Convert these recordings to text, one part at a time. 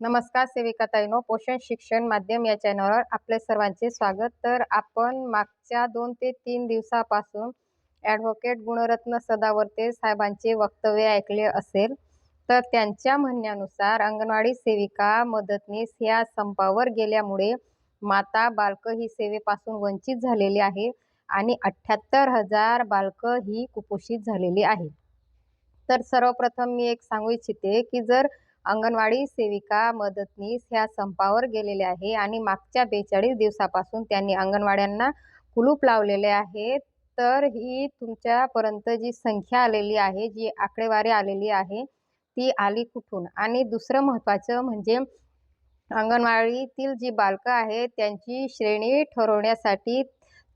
नमस्कार सेविका ताईनो पोषण शिक्षण माध्यम या चॅनलवर आपले सर्वांचे स्वागत. तर आपण मागच्या दोन ते तीन दिवसापासून ॲडव्होकेट गुणरत्न सदावर्ते साहेबांचे वक्तव्य ऐकले असेल तर त्यांच्या म्हणण्यानुसार अंगणवाडी सेविका मदतनीस या संपावर गेल्यामुळे माता बालकं ही सेवेपासून वंचित झालेली आहे आणि अठ्ठ्याहत्तर हजार बालकं ही कुपोषित झालेली आहे. तर सर्वप्रथम मी एक सांगू इच्छिते की जर अंगणवाडी सेविका मदतनीस ह्या संपावर गेलेले आहे आणि मागच्या बेचाळीस दिवसापासून त्यांनी अंगणवाड्यांना कुलूप लावलेले आहे. तर ही तुमच्यापर्यंत जी संख्या आलेली आहे जी आकडेवारी आलेली आहे ती आली कुठून? आणि दुसरं महत्त्वाचं म्हणजे अंगणवाडीतील जी बालकं आहेत त्यांची श्रेणी ठरवण्यासाठी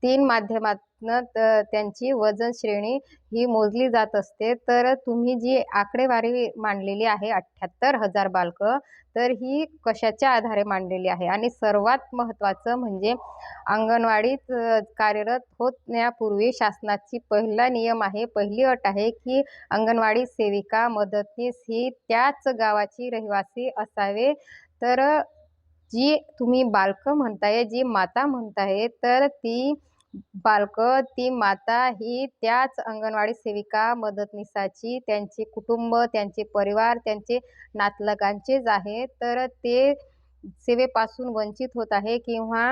तीन माध्यमात तर त्यांची वजन श्रेणी ही मोजली जात असते. तर तुम्ही जी आकडेवारी मांडलेली आहे अठ्ठ्याहत्तर हजार बालकं तर ही कशाच्या आधारे मांडलेली आहे? आणि सर्वात महत्त्वाचं म्हणजे अंगणवाडीत कार्यरत होण्यापूर्वी शासनाची पहिला नियम आहे पहिली अट आहे की अंगणवाडी सेविका मदतनीस ही त्याच गावाची रहिवासी असावे. तर जी तुम्ही बालकं म्हणताय जी माता म्हणताय तर ती बालकं ती माता ही त्याच अंगणवाडी सेविका मदतनीसाची त्यांचे कुटुंब त्यांचे परिवार त्यांचे नातलगांचेच आहे. तर ते सेवेपासून वंचित होत आहे. किंवा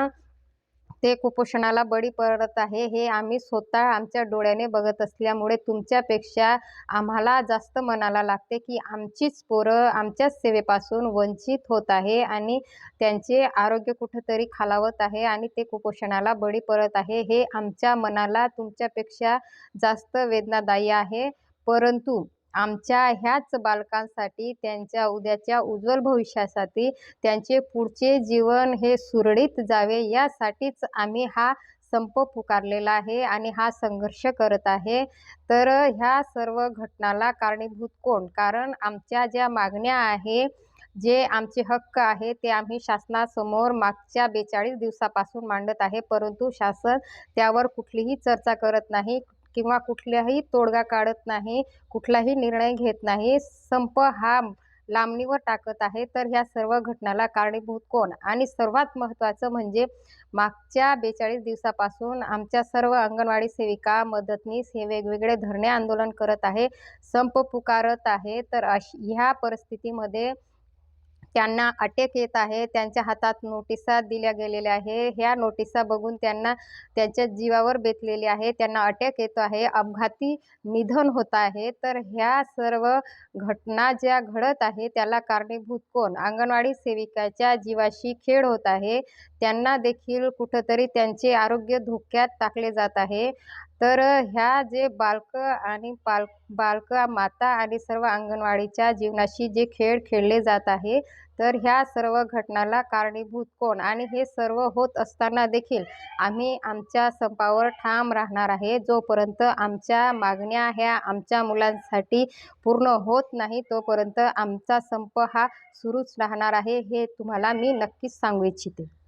ते कुपोषणाला बळी पडत आहे हे आम्ही स्वतः आमच्या डोळ्याने बघत असल्यामुळे तुमच्यापेक्षा आम्हाला जास्त मनाला लागते की आमचीच पोरं आमच्याच सेवेपासून वंचित होत आहे आणि त्यांचे आरोग्य कुठंतरी खालावत आहे आणि ते कुपोषणाला बळी पडत आहे हे आमच्या मनाला तुमच्यापेक्षा जास्त वेदनादायी आहे. परंतु आमच्या ह्याच बालकांसाठी त्यांच्या उद्याच्या उज्ज्वल भविष्यासाठी त्यांचे पुढचे जीवन हे सुरळीत जावे यासाठीच आम्ही हा संप पुकारलेला आहे आणि हा संघर्ष करत आहे. तर ह्या सर्व घटनाला कारणीभूत कोण? कारण आमच्या ज्या मागण्या आहे जे आमचे हक्क आहे ते आम्ही शासनासमोर मागच्या बेचाळीस दिवसापासून मांडत आहे. परंतु शासन त्यावर कुठलीही चर्चा करत नाही. किंवा कुठल्याही तोडगा काढत नाही कुठलाही निर्णय घेत नाही संप हा लांबणीवर टाकत आहे तर ह्या सर्व घटनाला कारणीभूत कोण? आणि सर्वात महत्त्वाचं म्हणजे मागच्या बेचाळीस दिवसापासून आमच्या सर्व अंगणवाडी सेविका मदतनीस हे वेगवेगळे धरणे आंदोलन करत आहे संप पुकारत आहे तर अश ह्या परिस्थितीमध्ये त्यांना अटक येत आहे त्यांच्या हातात नोटिसा दिल्या गेलेल्या आहे. ह्या नोटिसा बघून त्यांना त्यांच्या जीवावर बेतलेली आहे. त्यांना अटक येतो आहे. अपघाती निधन होत आहे. तर ह्या सर्व घटना ज्या घडत आहे त्याला कारणीभूत कोण? अंगणवाडी सेविकाच्या जीवाशी खेळ होत आहे. त्यांना देखील कुठंतरी त्यांचे आरोग्य धोक्यात टाकले जात आहे. तर ह्या जे बालकं आणि पाल बालकं माता आणि सर्व अंगणवाडीच्या जीवनाशी जे खेळ खेळले जात आहे तर ह्या सर्व घटनाला कारणीभूत कोण? आणि हे सर्व होत असताना देखील आम्ही आमच्या संपावर ठाम राहणार आहे जोपर्यंत आमच्या मागण्या ह्या आमच्या मुलांसाठी पूर्ण होत नाही तोपर्यंत आमचा संप हा सुरूच राहणार आहे हे तुम्हाला मी नक्कीच सांगू इच्छिते.